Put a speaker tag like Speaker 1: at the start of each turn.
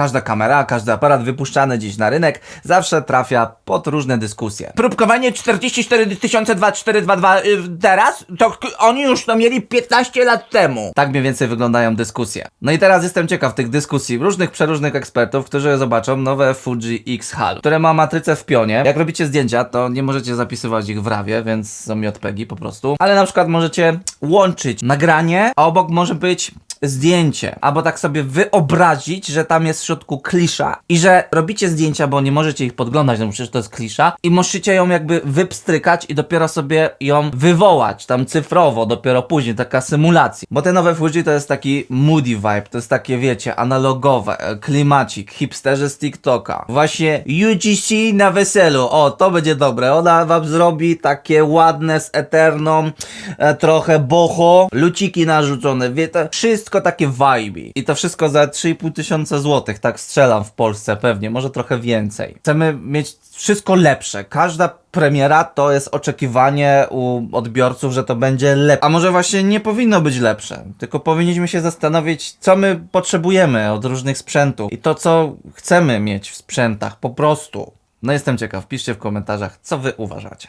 Speaker 1: Każda kamera, każdy aparat wypuszczany dziś na rynek zawsze trafia pod różne dyskusje. Próbkowanie 44 2422 y, teraz? To oni już to mieli 15 lat temu. Tak mniej więcej wyglądają dyskusje. No i teraz jestem ciekaw tych dyskusji różnych przeróżnych ekspertów, którzy zobaczą nowe Fuji X Halo, które ma matrycę w pionie. Jak robicie zdjęcia, to nie możecie zapisywać ich w rawie, więc są JPEGi po prostu. Ale na przykład możecie łączyć nagranie, a obok może być zdjęcie, albo tak sobie wyobrazić, że tam jest w środku klisza i że robicie zdjęcia, bo nie możecie ich podglądać, no przecież to jest klisza i musicie ją jakby wypstrykać i dopiero sobie ją wywołać, tam cyfrowo, dopiero później, taka symulacja. Bo te nowe Fuji to jest taki moody vibe, to jest takie, wiecie, analogowe, e, klimacik, hipsterzy z TikToka. Właśnie UGC na weselu, o, to będzie dobre, ona wam zrobi takie ładne z eterną, e, trochę boho, luciki narzucone, wie, to wszystko takie vibe. I to wszystko za 3,5 tysiąca złotych, tak strzelam w Polsce pewnie, może trochę więcej. Chcemy mieć wszystko lepsze. Każda premiera to jest oczekiwanie u odbiorców, że to będzie lepsze. A może właśnie nie powinno być lepsze, tylko powinniśmy się zastanowić, co my potrzebujemy od różnych sprzętów i to, co chcemy mieć w sprzętach, po prostu. No jestem ciekaw, piszcie w komentarzach, co wy uważacie.